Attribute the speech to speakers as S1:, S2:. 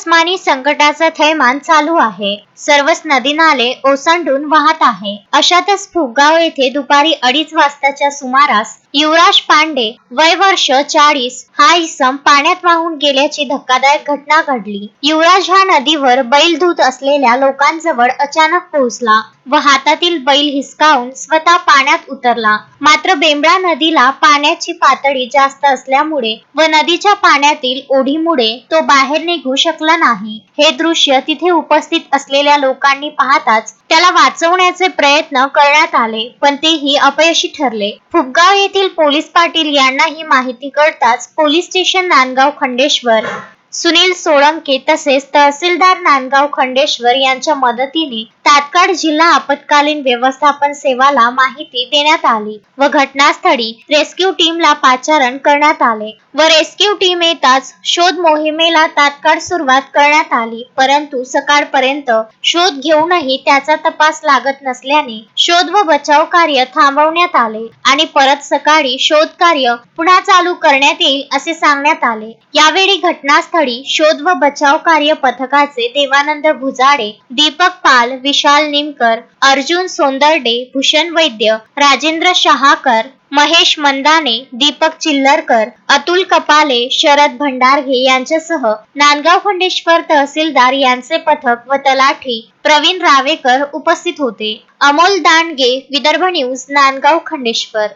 S1: अस्मानी संकटाचा थैमान चालू आहे. सर्वच नदी नाले ओसंडून वाहत आहे. अशातच फुगगाव येथे दुपारी अडीच वाजताच्या सुमारास युवराज पांडे वय वर्ष चाळीस हा इसम पाण्यात वाहून गेल्याची धक्कादायक घटना घडली. युवराज हा नदीवर बैल धूत असलेल्या लोकांजवळ अचानक पोहोचला व हातातील बैल हिसकावून स्वतः पाण्यात उतरला. मात्र बेंबळा नदीला पाण्याची पातळी जास्त असल्यामुळे व नदीच्या पाण्यातील ओढीमुळे तो बाहेर निघू शकला नाही. हे दृश्य तिथे उपस्थित असलेल्या लोकांनी पाहताच त्याला वाचवण्याचे प्रयत्न करण्यात आले पण तेही अपयशी ठरले. फुगगाव येथील पोलीस पाटील यांना ही माहिती कळताच पोलीस स्टेशन नांदगाव खंडेश्वर सुनील सोळंके तसेच तहसीलदार नांदगाव खंडेश्वर यांच्या मदतीने तात्काळ जिल्हा आपत्कालीन व्यवस्थापन सेवाला माहिती देण्यात आली व घटनास्थळी रेस्क्यू टीमला पाचारण करण्यात आले. व रेस्क्यू टीम येताच शोध मोहिमेला तात्काळ सुरुवात करण्यात आली. परंतु सकाळपर्यंत शोध घेऊनही त्याचा तपास लागत नसल्याने शोध व बचाव कार्य थांबवण्यात आले आणि परत सकाळी शोध कार्य पुन्हा चालू करण्यात येईल असे सांगण्यात आले. यावेळी घटनास्थळी शोध व बचाव कार्य पथकाचे देवानंद भुजाडे दीपक पाल विशाल विशाल निमकर अर्जुन सोंदर्डे भूषण वैद्य राजेंद्र शहाकर महेश मंदाने दीपक चिल्लरकर अतुल कपाले शरद भंडारघे यांच्यासह नांदगाव खंडेश्वर तहसीलदार यांचे पथक व तलाठी प्रवीण रावेकर उपस्थित होते. अमोल दांडगे विदर्भ न्यूज नांदगाव खंडेश्वर.